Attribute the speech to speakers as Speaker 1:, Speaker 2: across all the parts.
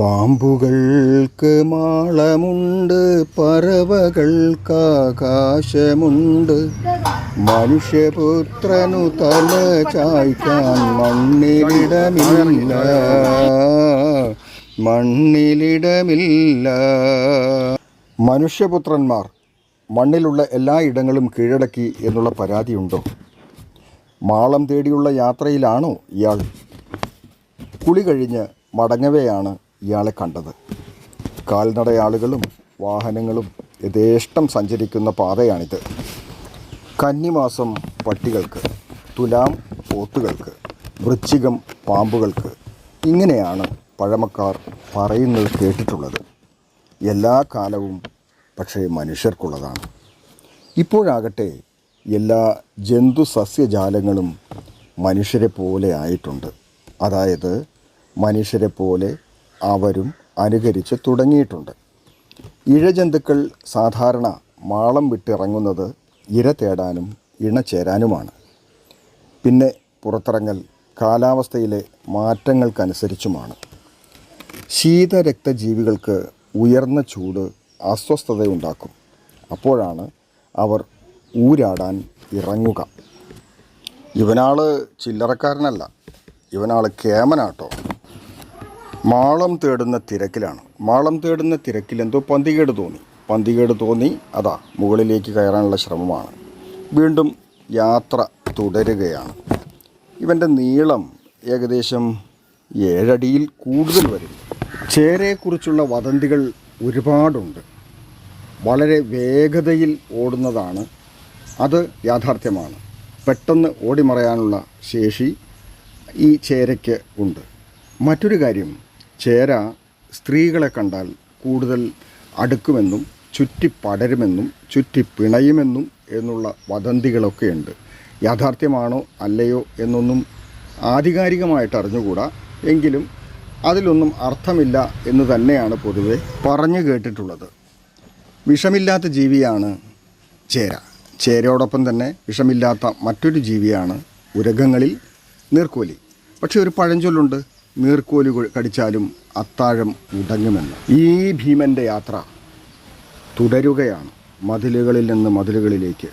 Speaker 1: പാമ്പുകൾക്ക് മാളമുണ്ട് പറവകൾക്ക് ആകാശമുണ്ട് മനുഷ്യപുത്രനു തല ചായ്ക്കാൻ മണ്ണിലിടമില്ല. മണ്ണിലിടമില്ല. മനുഷ്യപുത്രന്മാർ മണ്ണിലുള്ള എല്ലാ ഇടങ്ങളും കീഴടക്കി എന്നുള്ള പരാതിയുണ്ടോ? മാളം തേടിയുള്ള യാത്രയിലാണോ ഇയാൾ? കുളി കഴിഞ്ഞ് മടങ്ങവെയാണ് ഇയാളെ കണ്ടത്. കാൽനടയാളുകളും വാഹനങ്ങളും യഥേഷ്ടം സഞ്ചരിക്കുന്ന പാതയാണിത്. കന്നിമാസം പട്ടികൾക്ക് തുലാം പോത്തുകൾക്ക് വൃശ്ചികം പാമ്പുകൾക്ക് ഇങ്ങനെയാണ് പഴമക്കാർ പറയുന്നത് കേട്ടിട്ടുള്ളത്. എല്ലാ കാലവും പക്ഷേ മനുഷ്യർക്കുള്ളതാണ്. ഇപ്പോഴാകട്ടെ എല്ലാ ജന്തു സസ്യജാലങ്ങളും മനുഷ്യരെ പോലെ ആയിട്ടുണ്ട്. അതായത് മനുഷ്യരെ പോലെ അവരും അനുകരിച്ച് തുടങ്ങിയിട്ടുണ്ട്. ഇഴജന്തുക്കൾ സാധാരണ മാളം വിട്ടിറങ്ങുന്നത് ഇര തേടാനും ഇണചേരാനുമാണ് പിന്നെ പുറത്തിറങ്ങൽ കാലാവസ്ഥയിലെ മാറ്റങ്ങൾക്കനുസരിച്ചുമാണ്. ശീതരക്തജീവികൾക്ക് ഉയർന്ന ചൂട് അസ്വസ്ഥതയുണ്ടാക്കും. അപ്പോഴാണ് അവർ ഊരാടാൻ ഇറങ്ങുക. ഇവനാൾ ചില്ലറക്കാരനല്ല. ഇവനാൾ കേമനാട്ടോ. മാളം തേടുന്ന തിരക്കിലാണ്. മാളം തേടുന്ന തിരക്കിൽ എന്തോ പന്തികേട് തോന്നി. പന്തികേട് തോന്നി അതാ മുകളിലേക്ക് കയറാനുള്ള ശ്രമമാണ്. വീണ്ടും യാത്ര തുടരുകയാണ്. ഇവന്റെ നീളം ഏകദേശം ഏഴടിയിൽ കൂടുതൽ വരും. ചേരയെക്കുറിച്ചുള്ള വദന്തികൾ ഒരുപാടുണ്ട്. വളരെ വേഗതയിൽ ഓടുന്നതാണ്. അത് യാഥാർത്ഥ്യമാണ്. പെട്ടെന്ന് ഓടിമറയാനുള്ള ശേഷി ഈ ചേരയ്ക്ക് ഉണ്ട്. മറ്റൊരു കാര്യം ചേര സ്ത്രീകളെ കണ്ടാൽ കൂടുതൽ അടുക്കുമെന്നും ചുറ്റി പടരുമെന്നും ചുറ്റി പിണയുമെന്നും എന്നുള്ള വദന്തികളൊക്കെയുണ്ട് യാഥാർത്ഥ്യമാണോ അല്ലയോ എന്നൊന്നും ആധികാരികമായിട്ട് അറിഞ്ഞുകൂടാ. എങ്കിലും അതിലൊന്നും അർത്ഥമില്ല എന്ന് തന്നെയാണ് പൊതുവെ പറഞ്ഞു കേട്ടിട്ടുള്ളത്. വിഷമില്ലാത്ത ജീവിയാണ് ചേര. ചേരയോടൊപ്പം തന്നെ വിഷമില്ലാത്ത മറ്റൊരു ജീവിയാണ് ഉരഗങ്ങളിൽ നീർക്കോലി. പക്ഷേ ഒരു പഴഞ്ചൊല്ലുണ്ട്. നീർക്കോലി കൊ- കടിച്ചാലും അത്താഴം ഉടങ്ങുമെന്ന് ഈ ഭീമന്റെ യാത്ര തുടരുകയാണ്. മതിലുകളിൽ നിന്ന് മതിലുകളിലേക്ക്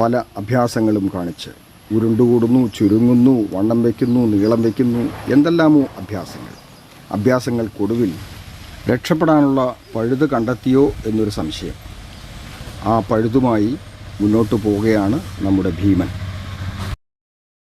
Speaker 1: പല അഭ്യാസങ്ങളും കാണിച്ച്. ഉരുണ്ടുകൂടുന്നു ചുരുങ്ങുന്നു വണ്ണം വയ്ക്കുന്നു നീളം വയ്ക്കുന്നു എന്തെല്ലാമോ അഭ്യാസങ്ങൾ. അഭ്യാസങ്ങൾക്കൊടുവിൽ രക്ഷപ്പെടാനുള്ള പഴുത് കണ്ടെത്തിയോ എന്നൊരു സംശയം. ആ പഴുതുമായി മുന്നോട്ട് പോവുകയാണ് നമ്മുടെ ഭീമൻ.